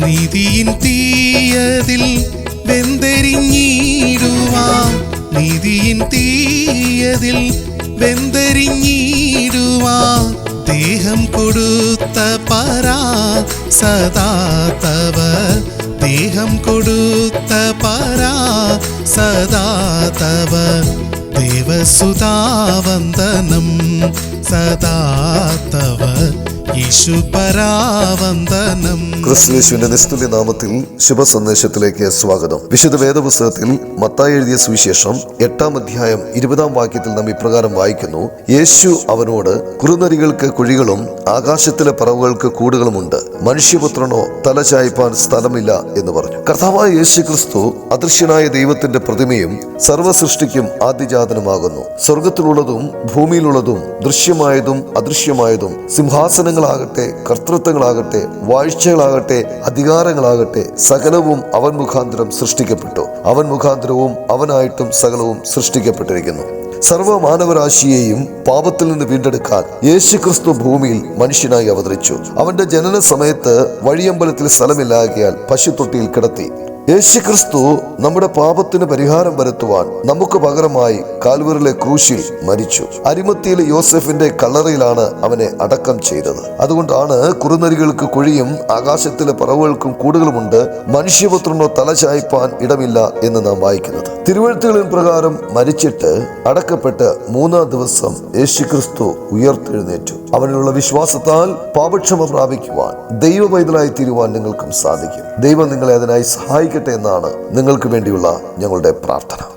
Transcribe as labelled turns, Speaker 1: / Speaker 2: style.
Speaker 1: നീതിയിൻ തീയതിൽ വെന്തെരിഞ്ഞിടുവാൻ നീതിയിൻ തീയതിൽ വെന്തെരിഞ്ഞിടുവാൻ ദേഹം കൊടുത്ത പരാ സദാ തവ ദേഹം കൊടുത്ത പരാ സദാ തവ ദേവസുതാവന്ദനം സദാ തവ
Speaker 2: ക്രിസ്തുയേശുവിന്റെ നിസ്തുല്യ നാമത്തിൽ ശുഭസന്ദേശത്തിലേക്ക് സ്വാഗതം. വിശുദ്ധ വേദപുസ്തകത്തിൽ മത്തായി എഴുതിയ സുവിശേഷം എട്ടാം അധ്യായം ഇരുപതാം വാക്യത്തിൽ നാം ഇപ്രകാരം വായിക്കുന്നു. യേശു അവനോട് കുറുനരികൾക്ക് കുഴികളും ആകാശത്തിലെ പറവുകൾക്ക് കൂടുകളുമുണ്ട്. മനുഷ്യപുത്രനോ തല ചായ്പാൻ സ്ഥലമില്ല എന്ന് പറഞ്ഞു. കർത്താവായ യേശു ക്രിസ്തു അദൃശ്യനായ ദൈവത്തിന്റെ പ്രതിമയും സർവ സൃഷ്ടിക്കും ആദ്യജാതനുമാകുന്നു. സ്വർഗത്തിലുള്ളതും ഭൂമിയിലുള്ളതും ദൃശ്യമായതും അദൃശ്യമായതും സിംഹാസനങ്ങളാകട്ടെ കർത്തൃത്വങ്ങളാകട്ടെ വാഴ്ചകളാകട്ടെ അധികാരങ്ങളാകട്ടെ സകലവും അവൻ മുഖാന്തരം സൃഷ്ടിക്കപ്പെട്ടു. അവൻ മുഖാന്തരവും അവനായിട്ടും സകലവും സൃഷ്ടിക്കപ്പെട്ടിരിക്കുന്നു. സർവ മാനവരാശിയെയും പാപത്തിൽ നിന്ന് വീണ്ടെടുക്കാൻ യേശുക്രിസ്തു ഭൂമിയിൽ മനുഷ്യനായി അവതരിച്ചു. അവന്റെ ജനന സമയത്ത് വഴിയമ്പലത്തിൽ സ്ഥലമില്ലാകിയാൽ പശുത്തൊട്ടിയിൽ കിടത്തി. യേശു ക്രിസ്തു നമ്മുടെ പാപത്തിന് പരിഹാരം വരുത്തുവാൻ നമുക്ക് പകരമായി കാൽവറിലെ ക്രൂശിൽ മരിച്ചു. അരിമത്തിയിലെ യോസഫിന്റെ കല്ലറയിലാണ് അവനെ അടക്കം ചെയ്തത്. അതുകൊണ്ടാണ് കുറുനരികൾക്ക് കുഴിയും ആകാശത്തിലെ പറവുകൾക്കും കൂടുകളുമുണ്ട്. മനുഷ്യപുത്രനോ തലചായ്പാൻ ഇടമില്ല എന്ന് നാം വായിക്കുന്നത്. തിരുവഴുത്തുകളിൻ പ്രകാരം മരിച്ചിട്ട് അടക്കപ്പെട്ട് മൂന്നാം ദിവസം യേശുക്രിസ്തു ഉയർത്തെഴുന്നേറ്റു. അവനിലുള്ള വിശ്വാസത്താൽ പാപക്ഷമ പ്രാപിക്കുവാൻ ദൈവ പൈതലായി തീരുവാൻ നിങ്ങൾക്കും സാധിക്കും. ദൈവം നിങ്ങളെ അതിനായി സഹായിക്കട്ടെ എന്നാണ് നിങ്ങൾക്ക് വേണ്ടിയുള്ള ഞങ്ങളുടെ പ്രാർത്ഥന.